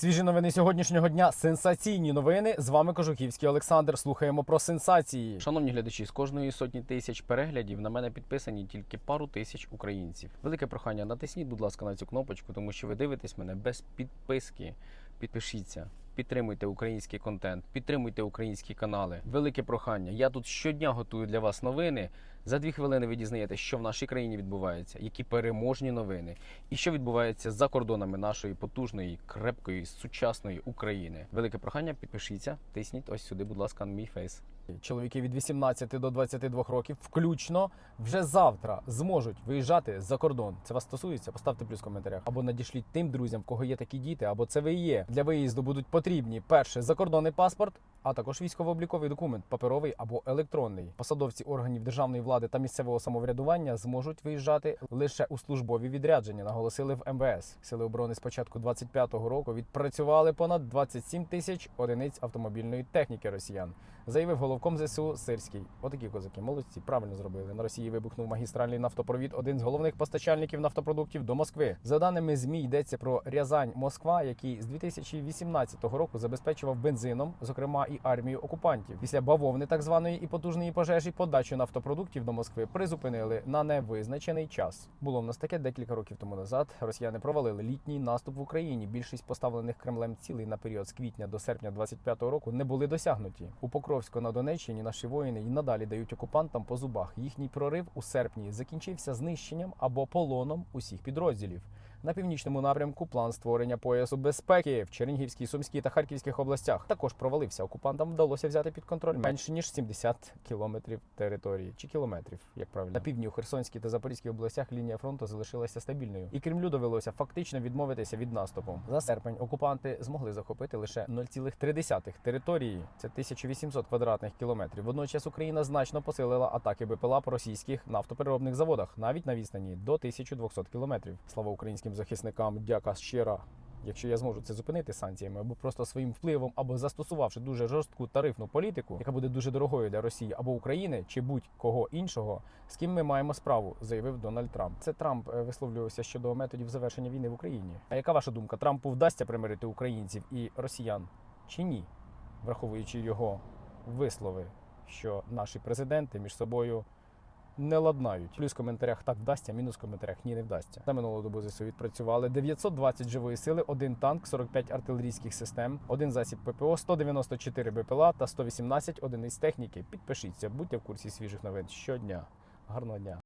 Свіжі новини сьогоднішнього дня. Сенсаційні новини. З вами Кожухівський Олександр. Слухаємо про сенсації. Шановні глядачі, з кожної сотні тисяч переглядів на мене підписані тільки пару тисяч українців. Велике прохання, натисніть, будь ласка, на цю кнопочку, тому що ви дивитесь мене без підписки. Підпишіться. Підтримуйте український контент, підтримуйте українські канали. Велике прохання. Я тут щодня готую для вас новини. За дві хвилини ви дізнаєтесь, що в нашій країні відбувається, які переможні новини, і що відбувається за кордонами нашої потужної, крепкої, сучасної України. Велике прохання, підпишіться, тисніть ось сюди, будь ласка, на мій фейс. Чоловіки від 18 до 22 років, включно вже завтра зможуть виїжджати за кордон. Це вас стосується? Поставте плюс в коментарях або надішліть тим друзям, в кого є такі діти, або це ви є. Для виїзду будуть потрібні перше закордонний паспорт, а також військово-обліковий документ, паперовий або електронний. Посадовці органів державної влади та місцевого самоврядування зможуть виїжджати лише у службові відрядження. Наголосили в МВС. Сили оборони з початку 25-го року відпрацювали понад 27 тисяч одиниць автомобільної техніки росіян. Заявив головком ЗСУ Сирський. Отакі козаки, молодці, правильно зробили. На Росії вибухнув магістральний нафтопровід, один з головних постачальників нафтопродуктів до Москви. За даними змі йдеться про Рязань Москва, який з 2018 року забезпечував бензином, зокрема і армію окупантів. Після бавовни так званої і потужної пожежі подачу нафтопродуктів до Москви призупинили на невизначений час. Було в нас таке декілька років тому назад. Росіяни провалили літній наступ в Україні. Більшість поставлених Кремлем цілей на період з квітня до серпня 25-го року не були досягнуті. У Покровську на Донеччині наші воїни і надалі дають окупантам по зубах. Їхній прорив у серпні закінчився знищенням або полоном усіх підрозділів. На північному напрямку план створення поясу безпеки в Чернігівській, Сумській та Харківських областях також провалився. Окупантам вдалося взяти під контроль менше ніж 70 кілометрів території чи кілометрів, як правильно на півдні у Херсонській та Запорізькій областях лінія фронту залишилася стабільною, і Кремлю довелося фактично відмовитися від наступу. За серпень окупанти змогли захопити лише 0,3 території. Це 1800 квадратних кілометрів. Водночас Україна значно посилила атаки БПЛА по російських нафтопереробних заводах, навіть на відстані до 1200 кілометрів. Слава українським захисникам! Дяка щира. Якщо я зможу це зупинити санкціями або просто своїм впливом, або застосувавши дуже жорстку тарифну політику, яка буде дуже дорогою для Росії або України чи будь-кого іншого, з ким ми маємо справу, заявив Дональд Трамп. Це Трамп е, висловлювався щодо методів завершення війни в Україні. А яка ваша думка? Трампу вдасться примирити українців і росіян чи ні, враховуючи його вислови, що наші президенти між собою не ладнають. Плюс в коментарях так вдасться, мінус в коментарях ні, не вдасться. За минулу добу ЗСУ відпрацювали 920 живої сили, один танк, 45 артилерійських систем, один засіб ППО, 194 БПЛА та 118 одиниць техніки. Підпишіться, будьте в курсі свіжих новин щодня. Гарного дня.